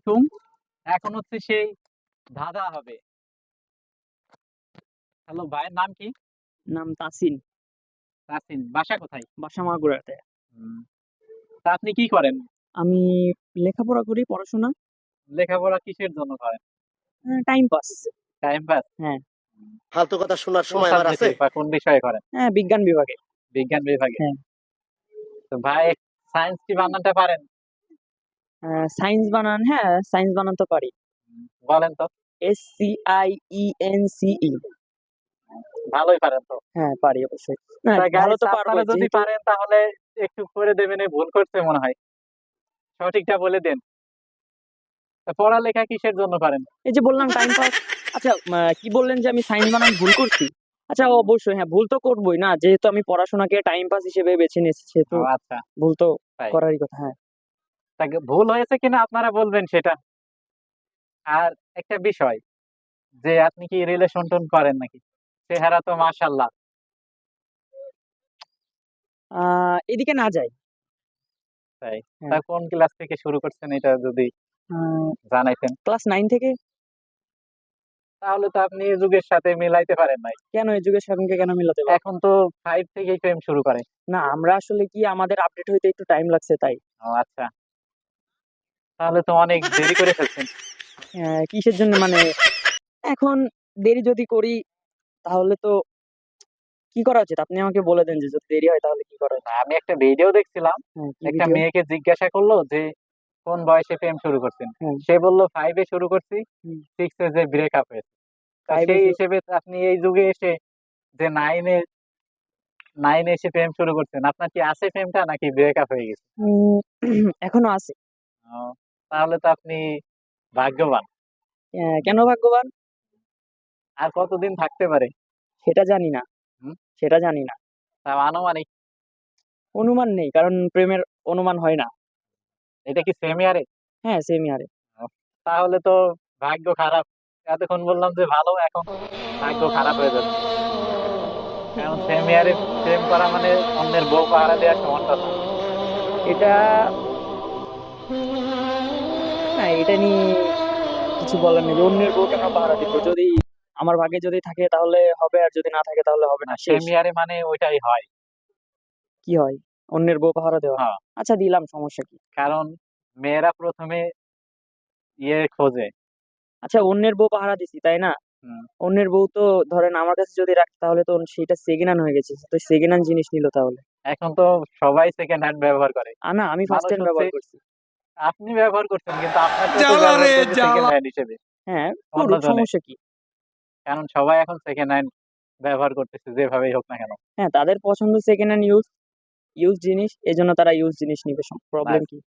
আলাইকুম এখন হচ্ছে সেই ধাঁধা হবে। হ্যালো ভাইয়ের নাম কি? নাম তাসিন। তাসিন বাসা কোথায়? বাসা মাগুরাতে। তা আপনি কি করেন? আমি লেখাপড়া করি পড়াশোনা। লেখাপড়া কিসের জন্য করেন? টাইম পাস টাইম পাস হ্যাঁ। ফালতু কথা শোনার সময় আমার আছে? বা কোন বিষয়ে করেন? হ্যাঁ বিজ্ঞান বিভাগে। বিজ্ঞান বিভাগে। হ্যাঁ। তো ভাই সায়েন্স কি বানানটা পারেন? সায়েন্স বানান হ্যাঁ সায়েন্স বানান তো পারি। বলেন তো। S C I E N C E. ভালোই পারেন তো। হ্যাঁ পারি অবশ্যই। না ভালো তো পারব যদি পারেন তাহলে একটু করে দেবেন এই ভুল করছে মনে হয়। সঠিকটা বলে দেন। পড়ালেখা কিসের জন্য পারেন? এই যে বললাম টাইম পাস আচ্ছা কি বললেন যে আমি সায়েন্স বানান ভুল করছি? আচ্ছা অবশ্যই হ্যাঁ ভুল তো করবোই না। যেহেতু আমি পড়াশোনাকে টাইম পাস হিসেবে বেছে নিয়েছি সেহেতু আচ্ছা। ভুল তো। করারই কথা হ্যাঁ। ভুল হয়েছে কিনা আপনারা বলবেন সেটা। আর একটা বিষয় যে আপনি কি রিলেশন টোন করেন নাকি? চেহারা তো মাশাল্লাহ এদিকে না যাই। তাই? হ্যাঁ। তা কোন ক্লাস থেকে শুরু করছেন এটা যদি জানাইতেন? ক্লাস নাইন থেকে। তাহলে তো আপনি যুগের সাথে মিলাইতে পারেন নাই। কেন এই যুগের সঙ্গে কেন মিলাতে এখন তো ফাইভ থেকেই প্রেম শুরু করে। না আমরা আসলে কি আমাদের আপডেট হইতে একটু টাইম লাগছে তাই। ও আচ্ছা। তাহলে তো অনেক দেরি করে ফেলছেন। কিসের জন্য মানে এখন দেরি যদি করি তাহলে তো কি করা উচিত? আপনি আমাকে বলে দেন যে যদি দেরি হয় তাহলে কি করা উচিত? আমি একটা ভিডিও দেখছিলাম। হ্যাঁ, একটা মেয়েকে জিজ্ঞাসা করল যে কোন বয়সে প্রেম শুরু করছেন? সে বলল ফাইভে শুরু করছি। সিক্সে যে ব্রেকআপ হয়েছে। তা সেই হিসেবে আপনি এই যুগে এসে যে নাইনে নাইনে এসে প্রেম শুরু করছেন আপনার কি আছে প্রেমটা নাকি ব্রেকআপ হয়ে গেছে? এখনও আছে। তাহলে তো আপনি ভাগ্যবান। আহ, কেন ভাগ্যবান? আর কতদিন থাকতে পারে? সেটা জানি না? সেটা জানি না। আনুমানিক? অনুমান নেই কারণ প্রেমের অনুমান হয় না। এটা কি সেম ইয়ারে হ্যাঁ সেম ইয়ারে তাহলে তো ভাগ্য খারাপ। এতক্ষণ বললাম যে ভালো এখন ভাগ্য খারাপ হয়ে যাচ্ছে। কারণ সেম ইয়ারে প্রেম করা মানে অন্যের বউ পাহারা দেওয়ার সমান কথা এটা এটা নিয়ে কিছু বলার নেই অন্যের বউ কেন পাহারা দিব? যদি আমার ভাগ্যে যদি থাকে তাহলে হবে আর যদি না থাকে তাহলে হবে না। শেষ সেম ইয়ারে মানে ওইটাই হয়। কি হয়? অন্যের বউ পাহারা দেওয়া? হ্যাঁ। আচ্ছা দিলাম সমস্যা কি? কারণ মেয়েরা প্রথমে ইয়ে খোঁজে। আচ্ছা অন্যের বউ পাহারা দিছি তাই না? অন্যের বউ তো ধরেন আমার কাছে যদি রাখে তাহলে তো সেটা সেকেন্ড হ্যান্ড হয়ে গেছে। তো সেকেন্ড হ্যান্ড জিনিস নিল তাহলে। এখন তো সবাই সেকেন্ড হ্যান্ড ব্যবহার করে। না আমি ফার্স্ট হ্যান্ড ব্যবহার করছি। আপনি ব্যবহার করছেন কিন্তু আপনার জ্বালা রে, জ্বালা। হিসেবে। হ্যাঁ করুক, সমস্যা কি? কারণ সবাই এখন সেকেন্ড হ্যান্ড ব্যবহার করতেছে যেভাবেই হোক না কেন। হ্যাঁ তাদের পছন্দ সেকেন্ড হ্যান্ড ইউজ ইউজ জিনিস এই জন্য তারা ইউজ জিনিস নিবে। প্রবলেম কি?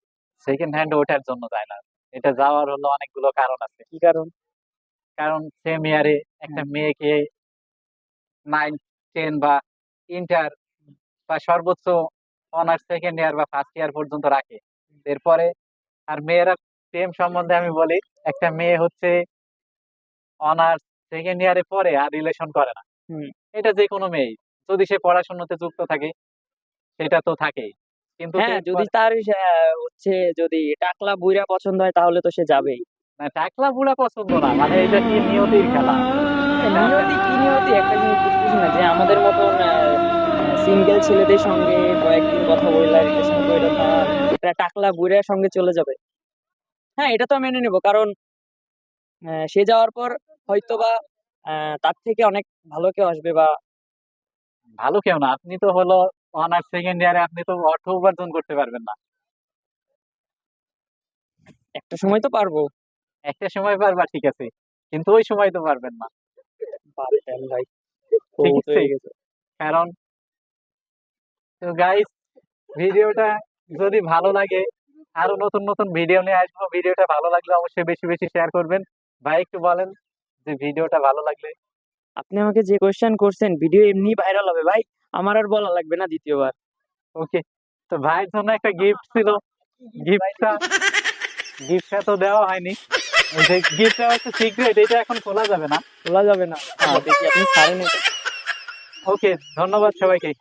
সেকেন্ড হ্যান্ড ওঠার জন্য যায় না। এটা যাওয়ার হলো অনেকগুলো কারণ আছে। কি কারণ? কারণ সেম ইয়ারে একটা মেয়েকে নাইন টেন বা ইন্টার বা সর্বোচ্চ অনার্স সেকেন্ড ইয়ার বা ফার্স্ট ইয়ার পর্যন্ত রাখে। এরপরে আর মেয়েরা প্রেম সম্বন্ধে আমি বলি একটা মেয়ে হচ্ছে অনার্স সেকেন্ড ইয়ারে পরে আর রিলেশন করে না। এটা যে কোনো মেয়ে যদি সে পড়াশোনাতে যুক্ত থাকে সেটা তো থাকেই। কিন্তু হ্যাঁ যদি তার হচ্ছে যদি টাকলা বুইরা পছন্দ হয় তাহলে তো সে যাবেই। না, টাকলা বুড়া পছন্দ না মানে এটা কি নিয়তির খেলা? নিয়তি কি নিয়তি? একটা জিনিস বুঝতেছি না যে আমাদের মতন সিঙ্গেল ছেলেদের সঙ্গে কয়েকদিন কথা বললে রিলেশন তার এটা টাকলা বুইরার সঙ্গে চলে যাবে। হ্যাঁ এটা তো মেনে নেব। কারণ সে যাওয়ার পর হয়তোবা তার থেকে অনেক ভালো কেউ আসবে বা ভালো কেউ না। আপনি তো হলো অনার্স সেকেন্ড ইয়ারে আপনি তো অর্থ উপার্জন করতে পারবেন না। একটা সময় তো পারব। একটা সময় পারবা ঠিক আছে। কিন্তু ওই সময় তো পারবেন না। ভাই। ঠিক আছে। কারণ তো গাইস ভিডিওটা যদি ভালো লাগে আরও নতুন নতুন ভিডিও নিয়ে আসব। ভিডিওটা ভালো লাগলে অবশ্যই বেশি বেশি শেয়ার করবেন। ভাই একটু বলেন যে ভিডিওটা ভালো লাগলে। আপনি আমাকে যে কোয়েশ্চেন করছেন ভিডিও এমনি ভাইরাল হবে ভাই। আমার আর বলা লাগবে না দ্বিতীয়বার। ওকে তো ভাইয়ের জন্য একটা গিফট ছিল। গিফটটা গিফটটা তো দেওয়া হয়নি। ওই যে গিফটটা হচ্ছে সিক্রেট এটা এখন খোলা যাবে না। খোলা যাবে না। হ্যাঁ। দেখি আপনি ছাড়েন ওকে ধন্যবাদ সবাইকে।